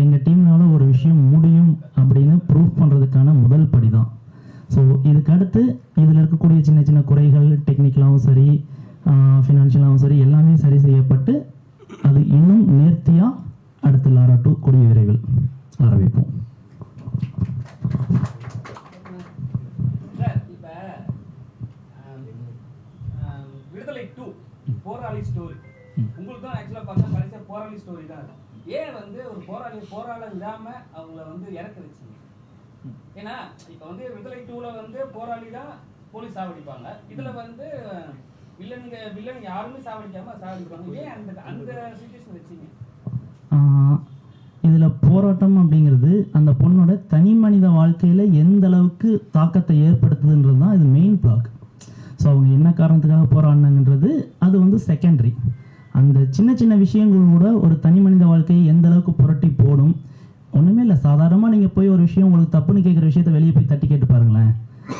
எங்கள் டீம்னால ஒரு விஷயம் முடியும் அப்படின்னு ப்ரூவ் பண்ணுறதுக்கான முதல் படி தான் ஸோ இதுக்கு அடுத்து இதில் இருக்கக்கூடிய சின்ன சின்ன குறைகள் டெக்னிக்கலாகவும் சரி ஃபினான்ஷியலாகவும் சரி எல்லாமே சரி செய்யப்பட்டு அது இன்னும் நேர்த்தியாக அடுத்த லாரா டூ கூடிய விரைவில் ஆரம்பிப்போம். விடுதலை டூ போராளி ஸ்டோரி உங்களுக்கு தான் ஆக்சுவலா பார்த்தா கடைசியா போராளி ஸ்டோரி தான். ஏன் வந்து ஒரு போராளி போராட விடாம அவங்கள வந்து இறக்க வச்சீங்க? ஏன்னா இப்ப வந்து விடுதலை டூல வந்து போராளி தான் போலீஸ் சாவடிப்பாங்க. இதுல வந்து வில்லனுங்க வில்லன் யாருமே சாவடிக்காம சாவடிப்பாங்க. ஏன் அந்த அந்த சுச்சுவேஷன் வச்சீங்க? இதில் போராட்டம் அப்படிங்கிறது அந்த பொண்ணோட தனி மனித வாழ்க்கையில் எந்த அளவுக்கு தாக்கத்தை ஏற்படுத்துதுன்றது தான் இது மெயின் பிளாக் ஸோ அவங்க என்ன காரணத்துக்காக போராடினாங்கன்றது அது வந்து செகண்டரி அந்த சின்ன சின்ன விஷயங்கள் கூட ஒரு தனி மனித வாழ்க்கையை எந்த அளவுக்கு புரட்டி போடும்? ஒன்றுமே இல்லை. சாதாரணமாக நீங்கள் போய் ஒரு விஷயம் உங்களுக்கு தப்புன்னு கேட்குற விஷயத்த வெளியே போய் தட்டி கேட்டு பாருங்களேன்.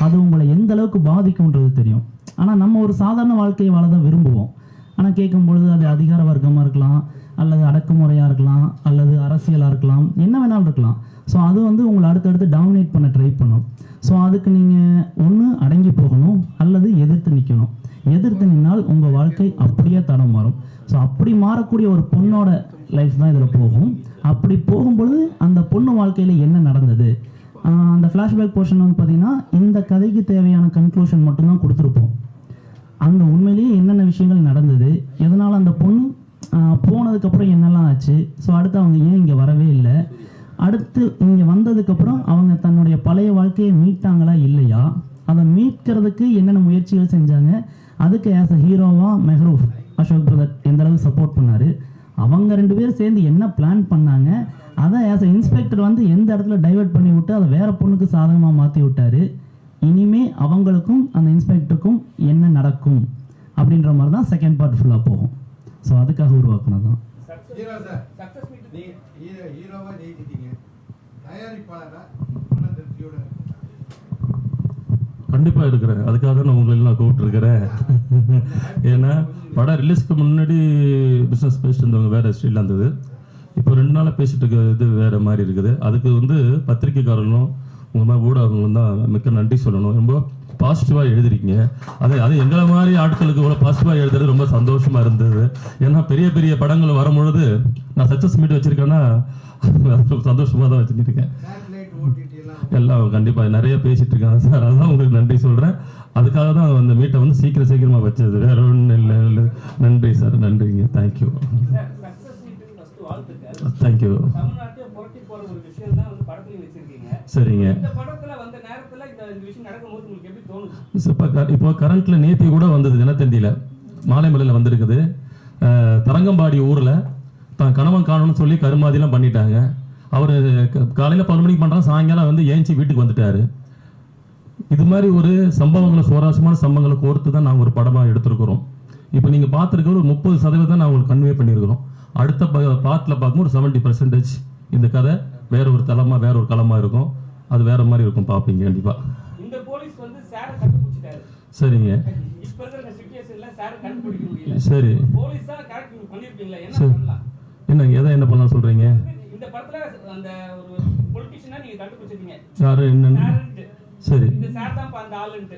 அது உங்களை எந்த அளவுக்கு பாதிக்கும்ன்றது தெரியும். ஆனால் நம்ம ஒரு சாதாரண வாழ்க்கையை வாழ தான் விரும்புவோம். ஆனால் கேட்கும் பொழுது அது அதிகார வர்க்கமாக இருக்கலாம் அல்லது அடக்குமுறையாக இருக்கலாம் அல்லது அரசியலாக இருக்கலாம் என்ன வேணாலும் இருக்கலாம். ஸோ அது வந்து உங்களை அடுத்தடுத்து டாமினேட் பண்ண ட்ரை பண்ணும். ஸோ அதுக்கு நீங்கள் ஒன்று அடங்கி போகணும் அல்லது எதிர்த்து நிற்கணும் எதிர்த்து நின்னால் உங்கள் வாழ்க்கை அப்படியே தடம் மாறும். ஸோ அப்படி மாறக்கூடிய ஒரு பொண்ணோட லைஃப் தான் இதில் போகும். அப்படி போகும்பொழுது அந்த பொண்ணு வாழ்க்கையில் என்ன நடந்தது? அந்த ஃப்ளாஷ்பேக் போர்ஷன் வந்து பார்த்தீங்கன்னா இந்த கதைக்கு தேவையான கன்க்ளூஷன் மட்டும்தான் கொடுத்துருப்போம். அங்கே உண்மையிலேயே என்னென்ன விஷயங்கள் நடந்தது? எதனால் அந்த பொண்ணு போனதுக்கப்புறம் என்னெல்லாம் ஆச்சு? ஸோ அடுத்து அவங்க ஏன் இங்கே வரவே இல்லை? அடுத்து இங்கே வந்ததுக்கப்புறம் அவங்க தன்னுடைய பழைய வாழ்க்கையை மீட்டாங்களா இல்லையா? அதை மீட்கிறதுக்கு என்னென்ன முயற்சிகள் செஞ்சாங்க? அதுக்கு ஆஸ் அ ஹீரோவாக மெஹ்ரூஃப் அசோக் பிரதர் எந்த சப்போர்ட் பண்ணாரு? அவங்க ரெண்டு பேரும் சேர்ந்து என்ன பிளான் பண்ணாங்க? அதை ஆஸ் அ இன்ஸ்பெக்டர் வந்து எந்த இடத்துல டைவர்ட் பண்ணி விட்டு அதை வேற பொண்ணுக்கு சாதகமாக மாற்றி விட்டாரு? இனிமே அவங்களுக்கும் அந்த இன்ஸ்பெக்டருக்கும் என்ன நடக்கும்? அப்படின்ற மாதிரி தான் செகண்ட் பார்ட் ஃபுல்லாக போகும். ஸோ அதுக்காக உருவாக்குனது தான். ஹீரோ சார் சக்சஸ் மீட் நீ ஹீரோ ஹீரோவா ஜெயிச்சிட்டீங்க தயாரிப்பாளரா மன திருப்தியோட கண்டிப்பாக இருக்கிறேன். அதுக்காக தான் நான் உங்களை நான் கூப்பிட்டுருக்கிறேன். ஏன்னா படம் ரிலீஸ்க்கு முன்னாடி பிஸ்னஸ் பேசிட்டு இருந்தவங்க வேறு ஸ்டீலில் இருந்தது. இப்போ ரெண்டு நாளாக பேசிட்டு இருக்க இது வேறு மாதிரி இருக்குது. அதுக்கு வந்து பத்திரிக்கைக்காரனும் உங்கள் மாதிரி ஊடகங்களும் தான் மிக்க நன்றி சொல்லணும். ரொம்ப பாசிட்டிவாக எழுதிருக்கீங்க. அது அது எங்களை மாதிரி ஆட்களுக்கு இவ்வளோ பாசிட்டிவாக எழுதுறது ரொம்ப சந்தோஷமாக இருந்தது. ஏன்னா பெரிய பெரிய படங்கள் வரும்பொழுது நான் சக்ஸஸ் மீட் வச்சுருக்கேன்னா சந்தோஷமாக தான் வச்சுருக்கேன். எல்லாம் எல்லாம் கண்டிப்பா நிறைய பேசிட்டு இருக்காங்க சார் அதான் உங்களுக்கு நன்றி சொல்றேன். அதுக்காக தான் அந்த மீட்டை வந்து சீக்கிரம் சீக்கிரமா வச்சது. வேற ஒன்றும் இல்லை இல்லை. நன்றி சார் நன்றிங்க. தேங்க்யூ தேங்க்யூ தமிழ்நாட்டை புரட்டி போற ஒரு விஷயம் தான் வந்து படத்துலயும் வச்சிருக்கீங்க. சரிங்க. இந்த படத்துல வந்த நேரத்துல இந்த இந்த விஷயம் நடக்கும்போது உங்களுக்கு எப்படி தோணுது? இப்போ க- இப்போ கரண்ட்ல நேத்தி கூட வந்தது தினத்தந்தியில. மாலைமலையில் வந்திருக்குது. தரங்கம்பாடி ஊர்ல தான் கணவன் காணணும்னு சொல்லி கருமாதிலாம் பண்ணிட்டாங்க. அவர் காலையில பத்து மணிக்கு பண்றாங்க சாயங்காலம் வந்து ஏஞ்சி வீட்டுக்கு வந்துட்டாரு. இது மாதிரி ஒரு சம்பவங்களை சுவாரஸ்யமான சம்பவங்களை கோர்த்து தான் நாங்கள் ஒரு படமாக எடுத்திருக்கிறோம். இப்போ நீங்கள் பார்த்துருக்க ஒரு முப்பது சதவீதம் நான் உங்களுக்கு கன்வே பண்ணியிருக்கிறோம். அடுத்த பார்ட்டில் பார்க்கும்போது ஒரு செவன்ட்டி பர்சன்டேஜ் இந்த கதை வேற ஒரு தளமாக வேற ஒரு களமாக இருக்கும். அது வேற மாதிரி இருக்கும் பார்ப்பீங்க கண்டிப்பாக சரிங்க. சார சரி. போலீஸா கேரக்டர் பண்ணிருப்பீங்களா என்ன சரி. பண்ணலாம்? என்ன எதை என்ன பண்ணலாம் சொல்கிறீங்க இந்த படத்துல அந்த ஒரு பொலிட்டிஷியனா நீங்க கண்டுபிடிச்சிருக்கீங்க. யார் என்னன்னு. சரி. இந்த சார் தான் அந்த ஆளுன்ட்டு.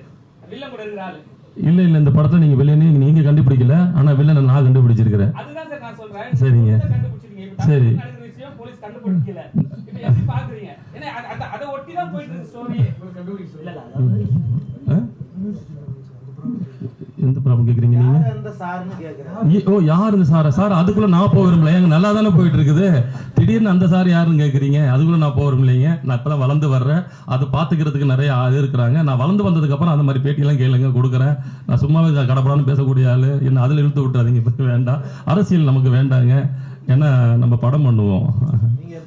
வில்ல கூட இருக்கிற ஆளு. இல்லை இல்லை இந்த படத்தை நீங்கள் வில்லனே நீங்கள் கண்டுபிடிக்கல. ஆனால் வில்லனை நான் கண்டுபிடிச்சிருக்கிறேன். அதுதான் சார் நான் சொல்றேன். சரிங்க. நீங்க சரி. போலீஸ் கண்டுபிடிக்கல. இப்ப எப்படி பாக்குறீங்க? ஏன்னா அத- ஒட்டி தான் போயிட்டு இருக்கு ஸ்டோரி ஆ? எந்த ப்ராப்ளம் கேக்குறேன் இ- ஓ யார் இந்த சாரா? சார் அதுக்குள்ள நான் போக விரும்பல. எங்க நல்லா தானே போயிட்டு இருக்குது திடீர்னு அந்த சார் யாருன்னு கேக்குறீங்க? அதுக்குள்ள நான் போக விரும்பலைங்க நான் இப்பதான் வளர்ந்து வர்றேன். அதை பாத்துக்கிறதுக்கு நிறைய ஆள் இருக்கிறாங்க. நான் வளர்ந்து வந்ததுக்கு அப்புறம் அந்த மாதிரி பேட்டியெல்லாம் கேளுங்க கொடுக்குறேன். நான் சும்மாவே கடப்படான்னு பேசக்கூடிய ஆளு. என்ன அதுல இழுத்து விட்டுறாதீங்க. இப்ப வேண்டாம். அரசியல் நமக்கு வேண்டாங்க. ஏன்னா நம்ம படம் பண்ணுவோம். நீங்க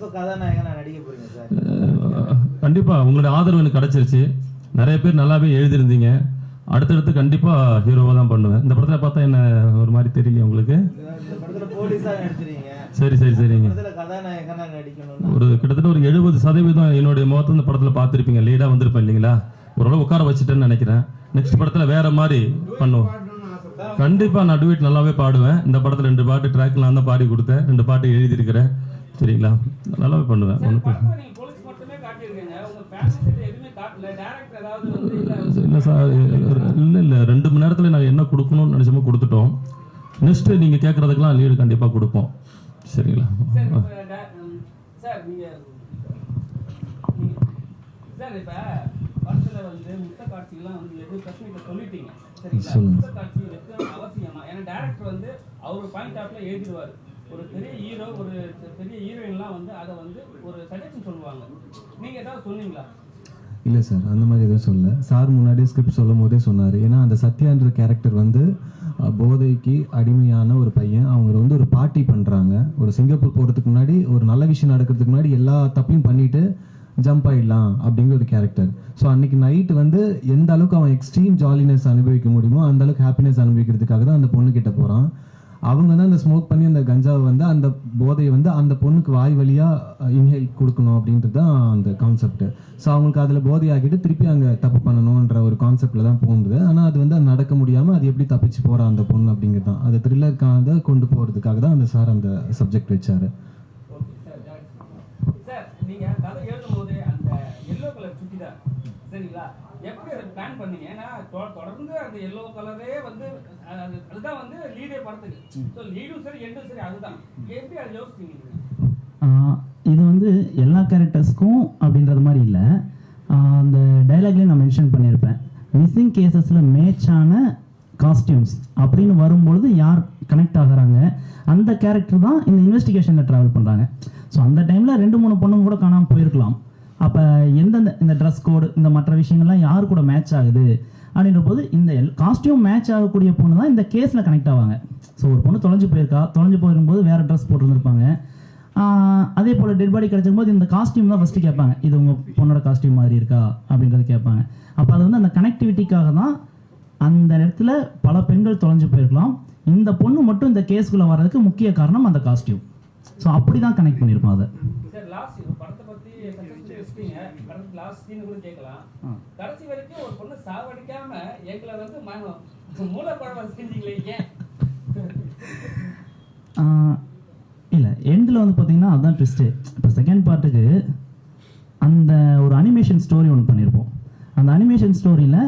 கண்டிப்பா. உங்களுடைய ஆதரவு எனக்கு கிடைச்சிருச்சு. நிறைய பேர் நல்லாவே எழுதியிருந்தீங்க. அடுத்தடுத்து கண்டிப்பா ஹீரோவா தான் பண்ணுவேன். இந்த படத்துல பார்த்தா என்ன ஒரு மாதிரி தெரியலையா உங்களுக்கு? சரி சரி சரிங்க. ஒரு கிட்டத்தட்ட ஒரு எழுபது சதவீதம் என்னுடைய முகத்தை இந்த படத்துல பார்த்துருப்பீங்க. லீடா வந்திருப்பேன் இல்லைங்களா? ஓரளவு உட்கார வச்சுட்டேன்னு நினைக்கிறேன். நெக்ஸ்ட் படத்துல வேற மாதிரி பண்ணுவோம். பாடணும்னு ஆசை கண்டிப்பா நான் டுவேட் நல்லாவே பாடுவேன். இந்த படத்துல ரெண்டு பாட்டு ட்ராக் நான் தான் பாடி கொடுத்தேன். ரெண்டு பாட்டு எழுதியிருக்கிறேன். சரிங்களா? நல்லாவே பண்ணுவேன். ஒன்றும் இல்ல இல்லை சார் இல்லை இல்லை. ரெண்டு மணி நேரத்தில் நாங்கள் என்ன கொடுக்கணும்னு நினச்சோமோ கொடுத்துட்டோம். நெக்ஸ்ட்டு நீங்கள் கேட்குறதுக்கெலாம் லீடு கண்டிப்பாக கொடுப்போம். சரிங்களா? சார் இப்ப டே- சார் நீங்க சார் இப்ப படத்துல வந்து முத்த காட்சிகள்லாம் வந்து எது பிரச்சனை சொல்லிட்டீங்க சரிங்களா சொல்லுங்க. முத்த காட்சி வைக்கணும் அவசியமா ஏன்னா டேரக்டர் வந்து அவர் பாயிண்ட் ஆஃப்ல எழுதிடுவாரு ஒரு பெரிய ஹீரோ ஒரு பெரிய ஹீரோயின்லாம் வந்து அதை வந்து ஒரு சஜஷன் சொல்லுவாங்க. இல்லை சார் அந்த மாதிரி எதுவும் சொல்லல. சார் முன்னாடியே ஸ்கிரிப்ட் சொல்லும் போதே சொன்னார். ஏன்னா அந்த சத்யான்ற கேரக்டர் வந்து போதைக்கு அடிமையான ஒரு பையன். அவங்க வந்து ஒரு பார்ட்டி பண்ணுறாங்க ஒரு சிங்கப்பூர் போகிறதுக்கு முன்னாடி ஒரு நல்ல விஷயம் நடக்கிறதுக்கு முன்னாடி எல்லா தப்பையும் பண்ணிட்டு ஜம்ப் ஆயிடலாம் அப்படிங்கிற ஒரு கேரக்டர் ஸோ அன்னைக்கு நைட் வந்து எந்த அளவுக்கு அவன் எக்ஸ்ட்ரீம் ஜாலினஸ் அனுபவிக்க முடியுமோ அந்த அளவுக்கு ஹாப்பினஸ் அனுபவிக்கிறதுக்காக தான் அந்த பொண்ணு கிட்ட போகிறான் அவங்க தான் அந்த ஸ்மோக் பண்ணி அந்த கஞ்சாவை வந்து அந்த போதையை வந்து அந்த பொண்ணுக்கு வாய் வழியாக இன்ஹேல் கொடுக்கணும் அப்படின்றது தான் அந்த கான்செப்ட் ஸோ அவங்களுக்கு அதில் போதையாகிட்டு திருப்பி அங்கே தப்பு பண்ணணுன்ற ஒரு கான்செப்டில் தான் போகுது ஆனால் அது வந்து நடக்க முடியாமல் அது எப்படி தப்பிச்சு போகிற அந்த பொண்ணு அப்படிங்கிறது தான் அது த்ரில்லருக்காக கொண்டு போகிறதுக்காக தான் அந்த சார் அந்த சப்ஜெக்ட் வச்சார். நீங்கள் கதை எழுதும் போது அந்த எல்லோ கலர் சுட்டி தான் சரிங்களா? எப்படி அதை பிளான் பண்ணீங்க? ஏன்னா தொடர்ந்து அந்த எல்லோ கலரே வந்து அதுதான் வந்து லீடே படத்துக்கு ஸோ லீடும் சரி எண்டும் சரி அதுதான். எப்படி அதை யோசிச்சீங்க இது வந்து எல்லா கேரக்டர்ஸ்க்கும் அப்படின்றது மாதிரி இல்லை. அந்த டைலாக்லேயே நான் மென்ஷன் பண்ணியிருப்பேன். மிஸ்ஸிங் கேசஸில் மேட்சான காஸ்டியூம்ஸ் அப்படின்னு வரும்பொழுது யார் கனெக்ட் ஆகுறாங்க? அந்த கேரக்டர் தான் இந்த இன்வெஸ்டிகேஷனில் ட்ராவல் பண்ணுறாங்க ஸோ அந்த டைமில் ரெண்டு மூணு பொண்ணுங்க கூட காணாமல் போயிருக்கலாம். அப்போ எந்தெந்த இந்த ட்ரெஸ் கோடு இந்த மற்ற விஷயங்கள்லாம் யார் கூட மேட்ச் ஆகுது? அப்படின்ற போது இந்த காஸ்டியூம் மேட்ச் ஆகக்கூடிய பொண்ணு தான் இந்த கேஸில் கனெக்ட் ஆவாங்க. ஸோ ஒரு பொண்ணு தொலைஞ்சு போயிருக்கா? தொலைஞ்சு போயிருக்கும்போது வேறு ட்ரெஸ் போட்டுருந்துருப்பாங்க. அதே போல் டெட் பாடி கிடைச்சும் போது இந்த காஸ்டியூம் தான் ஃபஸ்ட்டு கேட்பாங்க. இது உங்கள் பொண்ணோட காஸ்டியூம் மாதிரி இருக்கா? அப்படின்றது கேட்பாங்க. அப்போ அது வந்து அந்த கனெக்டிவிட்டிக்காக தான் அந்த இடத்துல பல பெண்கள் தொலைஞ்சு போயிருக்கலாம். இந்த பொண்ணு மட்டும் இந்த கேஸ்குள்ளே வர்றதுக்கு முக்கிய காரணம் அந்த காஸ்டியூம் ஸோ அப்படி தான் கனெக்ட் பண்ணியிருக்கோம் அதை. வச்சிட்டீங்க படத்துக்கு லாஸ்ட் சீன் கூட கேட்கலாம். கடைசி வரைக்கும் ஒரு பொண்ணு சாவடிக்காம எங்களை வந்து மூலப்பழம் செஞ்சீங்களே ஏன்? இல்லை எண்டில் வந்து பார்த்தீங்கன்னா அதுதான் ட்விஸ்ட்டு இப்போ செகண்ட் பார்ட்டுக்கு அந்த ஒரு அனிமேஷன் ஸ்டோரி ஒன்று பண்ணியிருப்போம் அந்த அனிமேஷன் ஸ்டோரியில்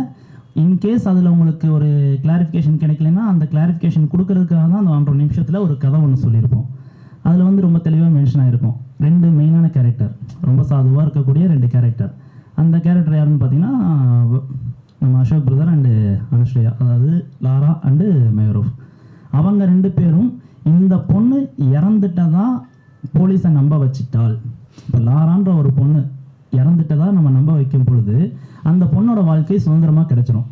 இன்கேஸ் அதில் உங்களுக்கு ஒரு கிளாரிஃபிகேஷன் கிடைக்கலன்னா அந்த கிளாரிஃபிகேஷன் கொடுக்கறதுக்காக தான் அந்த ஒன்றரை நிமிஷத்தில் ஒரு கதை ஒன்று சொல்லியிருப்போம் அதில் வந்து ரொம்ப தெளிவாக மென்ஷன் ஆகிருக்கும் ரெண்டு மெயினான கேரக்டர் ரொம்ப சாதுவாக இருக்கக்கூடிய ரெண்டு கேரக்டர் அந்த கேரக்டர் யாருன்னு பார்த்தீங்கன்னா நம்ம அசோக் பிரதர் அண்டு அனுஷ்ரேயா அதாவது லாரா அண்டு மேயரோஃப் அவங்க ரெண்டு பேரும் இந்த பொண்ணு இறந்துட்டதா போலீஸை நம்ப வச்சிட்டாள். இப்போ லாரான்ற ஒரு பொண்ணு இறந்துட்டதா நம்ம நம்ப வைக்கும் பொழுது அந்த பொண்ணோட வாழ்க்கை சுதந்திரமாக கிடைச்சிரும்.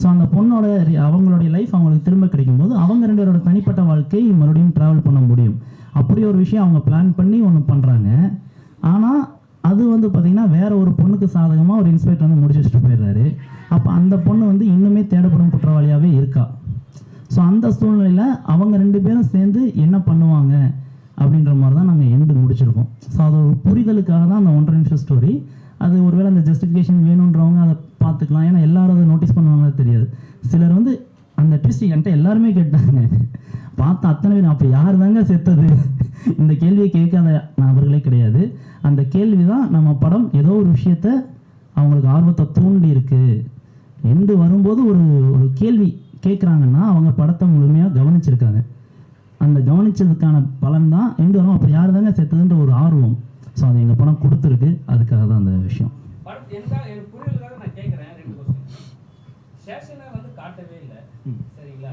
ஸோ அந்த பொண்ணோட அவங்களுடைய லைஃப் அவங்களுக்கு திரும்ப கிடைக்கும்போது அவங்க ரெண்டு பேரோட தனிப்பட்ட வாழ்க்கை மறுபடியும் ட்ராவல் பண்ண முடியும். அப்படி ஒரு விஷயம் அவங்க பிளான் பண்ணி ஒன்று பண்ணுறாங்க ஆனால் அது வந்து பார்த்தீங்கன்னா வேற ஒரு பொண்ணுக்கு சாதகமாக ஒரு இன்ஸ்பெக்டர் வந்து முடிச்சு வச்சுட்டு போயிடுறாரு. அப்போ அந்த பொண்ணு வந்து இன்னுமே தேடப்படும் குற்றவாளியாகவே இருக்கா? ஸோ அந்த சூழ்நிலையில் அவங்க ரெண்டு பேரும் சேர்ந்து என்ன பண்ணுவாங்க? அப்படின்ற மாதிரி தான் நாங்கள் எண்டு முடிச்சிருக்கோம். ஸோ அது ஒரு புரிதலுக்காக தான் அந்த ஒன்றரை நிமிஷம் ஸ்டோரி அது ஒருவேளை அந்த ஜஸ்டிஃபிகேஷன் வேணுன்றவங்க அதை பார்த்துக்கலாம். ஏன்னா எல்லாரும் அதை நோட்டீஸ் பண்ணுவாங்க தெரியாது. சிலர் வந்து அந்த ட்விஸ்ட் என்கிட்ட எல்லாருமே கேட்டாங்க. பார்த்த அத்தனை பேர் அப்போ யார் தாங்க செத்தது? இந்த கேள்வியை கேட்காத நபர்களே கிடையாது. அந்த கேள்வி தான் நம்ம படம் ஏதோ ஒரு விஷயத்த அவங்களுக்கு ஆர்வத்தை தூண்டி இருக்கு எண்டு வரும்போது ஒரு ஒரு கேள்வி கேட்குறாங்கன்னா அவங்க படத்தை முழுமையாக கவனிச்சிருக்காங்க. அந்த கவனிச்சதுக்கான பலன் தான் எண்டு வரும். அப்போ யார் தாங்க செத்ததுன்ற ஒரு ஆர்வம். ஸோ அது எங்கள் படம் கொடுத்துருக்கு. அதுக்காக தான் அந்த விஷயம். வந்து காட்டவே இல்லை. சரிங்களா?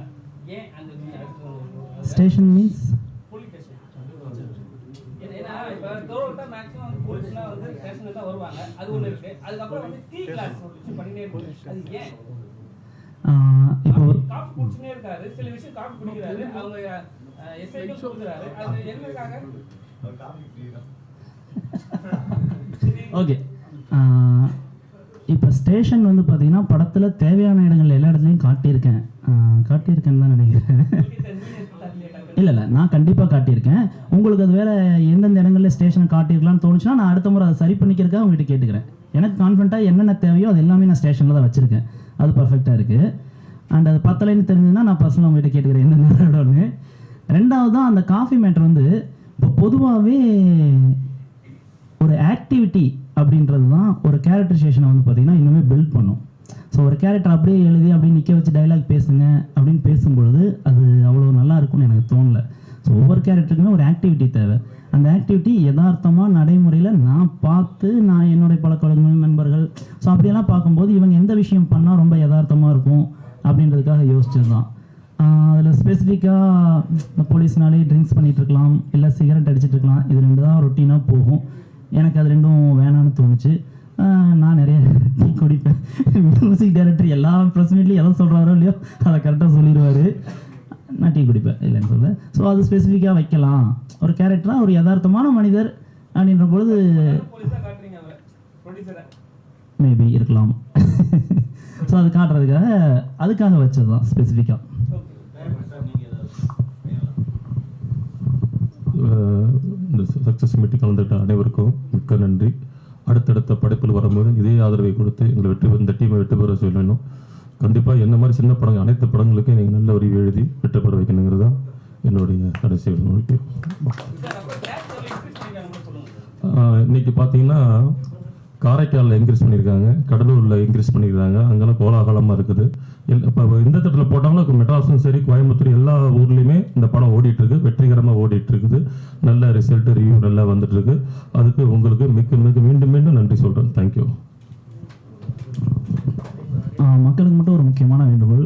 ஸ்டேஷன் மீன்ஸ் போலீஸ் ஸ்டேஷன் ஏன்னா இப்போ தோறுட்டா மேக்ஸிமம் போலீஸ்லாம் வந்து ஸ்டேஷனில் தான் வருவாங்க. அது ஒன்று இருக்கு. அதுக்கப்புறம் வந்து டீ கிளாஸ் பண்ணிட்டே இருக்கு அது ஏன்? இப்போ காஃபி குடிச்சுனே இருக்காரு. சில விஷயம் காஃபி குடிக்கிறாரு. அவங்க எஸ்ஐக்கும் கொடுக்குறாரு. அது என்னக்காக ஓகே இப்போ ஸ்டேஷன் வந்து பார்த்தீங்கன்னா படத்தில் தேவையான இடங்கள் எல்லா இடத்துலையும் காட்டியிருக்கேன். காட்டியிருக்கேன்னு தான் நினைக்கிறேன். இல்லை இல்லை நான் கண்டிப்பாக காட்டியிருக்கேன். உங்களுக்கு அது வேறு எந்தெந்த இடங்களில் ஸ்டேஷனை காட்டியிருக்கலாம்னு தோணுச்சுன்னா நான் அடுத்த முறை அதை சரி பண்ணிக்கிறதுக்காக உங்ககிட்ட கேட்டுக்கிறேன். எனக்கு கான்ஃபிடண்ட்டாக என்னென்ன தேவையோ அது எல்லாமே நான் ஸ்டேஷனில் தான் வச்சுருக்கேன். அது பர்ஃபெக்டாக இருக்குது அண்ட் அது பத்தலைன்னு தெரிஞ்சதுன்னா நான் பர்சனலாக உங்ககிட்ட கேட்டுக்கிறேன் என்னென்ன இடம்னு ரெண்டாவது தான் அந்த காஃபி மேட்ரு வந்து இப்போ பொதுவாகவே ஒரு ஆக்டிவிட்டி அப்படின்றது தான் ஒரு கேரக்டரைசேஷனை வந்து பார்த்தீங்கன்னா இன்னுமே பில்ட் பண்ணும். ஸோ ஒரு கேரக்டர் அப்படியே எழுதி அப்படியே நிற்க வச்சு டைலாக் பேசுங்க அப்படின்னு பேசும்பொழுது அது அவ்வளோ நல்லா இருக்கும்னு எனக்கு தோணல. ஸோ ஒவ்வொரு கேரக்டருக்குமே ஒரு ஆக்டிவிட்டி தேவை. அந்த ஆக்டிவிட்டி யதார்த்தமாக நடைமுறையில் நான் பார்த்து நான் என்னுடைய பழக்கவழக்கங்கள் நண்பர்கள் ஸோ அப்படியெல்லாம் பார்க்கும்போது இவங்க எந்த விஷயம் பண்ணால் ரொம்ப யதார்த்தமாக இருக்கும் அப்படின்றதுக்காக யோசிச்சது தான் அதில் ஸ்பெசிஃபிக்காக இந்த போலீஸ்னாலே ட்ரிங்க்ஸ் பண்ணிகிட்ருக்கலாம் இருக்கலாம் இல்லை சிகரெட் அடிச்சிட்டு இருக்கலாம் இது ரெண்டு தான் ரொட்டீனாக போகும். எனக்கு அது ரெண்டும் வேணாம்னு தோணுச்சு. நான் நிறைய டீ குடிப்பேன். மியூசிக் டைரக்டர் எல்லா ப்ரெஸ் மீட்லையும் எதை சொல்கிறாரோ இல்லையோ அதை கரெக்டாக சொல்லிடுவார். நான் டீ குடிப்பேன் இல்லைன்னு சொல்ல ஸோ அது ஸ்பெசிஃபிக்காக வைக்கலாம். ஒரு கேரக்டராக ஒரு யதார்த்தமான மனிதர் அப்படின்ற பொழுது மேபி இருக்கலாம். ஸோ அது காட்டுறதுக்காக அதுக்காக வச்சது தான் ஸ்பெசிஃபிக்காக இந்த சக்ஸஸ் மீட்டிங் கலந்துக்கிட்ட அனைவருக்கும் மிக்க நன்றி. அடுத்தடுத்த படைப்பில் வரும்போது இதே ஆதரவை கொடுத்து எங்களை வெற்றி இந்த டீமை வெற்றி பெற சொல்லணும். கண்டிப்பாக என்ன மாதிரி சின்ன படங்கள் அனைத்து படங்களுக்கும் நீங்கள் நல்ல வரி எழுதி வெற்றி பெற வைக்கணுங்கிறது தான் என்னுடைய கடைசி நோக்கி இன்னைக்கு பார்த்தீங்கன்னா காரைக்காலில் இன்க்ரீஸ் பண்ணியிருக்காங்க. கடலூரில் இன்க்ரீஸ் பண்ணியிருக்காங்க. அங்கெல்லாம் கோலாகலமாக இருக்குது. இப்போ எந்த திட்டத்தில் போட்டாலும் மெட்ராஸும் சரி கோயம்புத்தூர் எல்லா ஊர்லேயுமே இந்த படம் ஓடிட்டுருக்கு. வெற்றிகரமாக ஓடிட்டுருக்குது. நல்ல ரிசல்ட் ரிவ்யூ நல்லா வந்துட்டுருக்கு. அதுக்கு உங்களுக்கு மிக்க மிக மீண்டும் மீண்டும் நன்றி சொல்கிறேன் தேங்க்யூ மக்களுக்கு மட்டும் ஒரு முக்கியமான வேண்டுகோள்.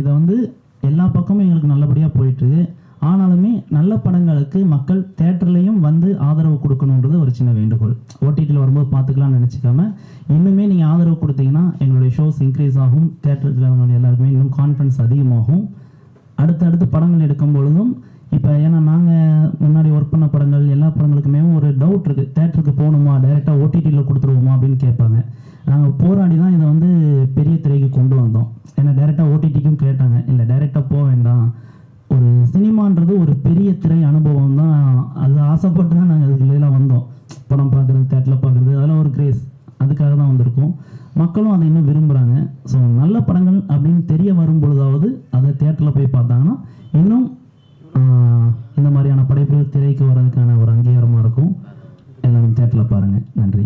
இதை வந்து எல்லா பக்கமும் எங்களுக்கு நல்லபடியாக போயிட்டுருக்கு. ஆனாலுமே நல்ல படங்களுக்கு மக்கள் தேட்டர்லேயும் வந்து ஆதரவு கொடுக்கணுன்றது ஒரு சின்ன வேண்டுகோள். ஓடிடியில் வரும்போது பார்த்துக்கலாம்னு நினச்சிக்காம இன்னுமே நீங்கள் ஆதரவு கொடுத்தீங்கன்னா எங்களுடைய ஷோஸ் இன்க்ரீஸ் ஆகும் தேட்டருக்கு எல்லாருக்குமே இன்னும் கான்ஃபிடன்ஸ் அதிகமாகும். அடுத்தடுத்து படங்கள் எடுக்கும் பொழுதும் இப்போ ஏன்னா நாங்கள் முன்னாடி ஒர்க் பண்ண படங்கள் எல்லா படங்களுக்குமே ஒரு டவுட் இருக்குது தேட்டருக்கு போகணுமா? டைரெக்டாக ஓடிடியில் கொடுத்துருவோமா? அப்படின்னு கேட்பாங்க. நாங்கள் போராடி தான் இதை வந்து பெரிய திரைக்கு கொண்டு வந்தோம். ஏன்னா டைரெக்டாக ஓடிடிக்கும் கேட்டாங்க. இல்லை டைரெக்டாக போக வேண்டாம். சினிமான்றது ஒரு பெரிய திரை அனுபவம் தான் அது ஆசைப்பட்டு தான் நாங்கள் இதுலாம் வந்தோம். படம் பார்க்குறது தேட்டரில் பார்க்குறது அதெல்லாம் ஒரு கிரேஸ் அதுக்காக தான் வந்திருக்கோம். மக்களும் அதை இன்னும் விரும்புகிறாங்க ஸோ நல்ல படங்கள் அப்படின்னு தெரிய வரும் பொழுதாவது அதை தேட்டரில் போய் பார்த்தாங்கன்னா இன்னும் இந்த மாதிரியான படைப்புகள் திரைக்கு வர்றதுக்கான ஒரு அங்கீகாரமாக இருக்கும். எல்லாரும் தேட்டரில் பாருங்கள் நன்றி.